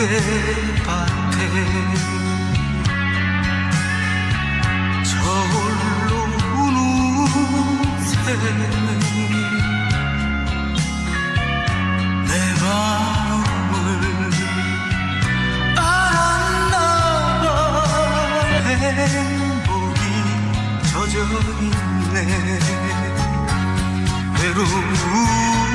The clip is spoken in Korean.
모래밭에 저울로 우는 새는 내 마음을 알았나봐. 행복이 젖어있네. 외로움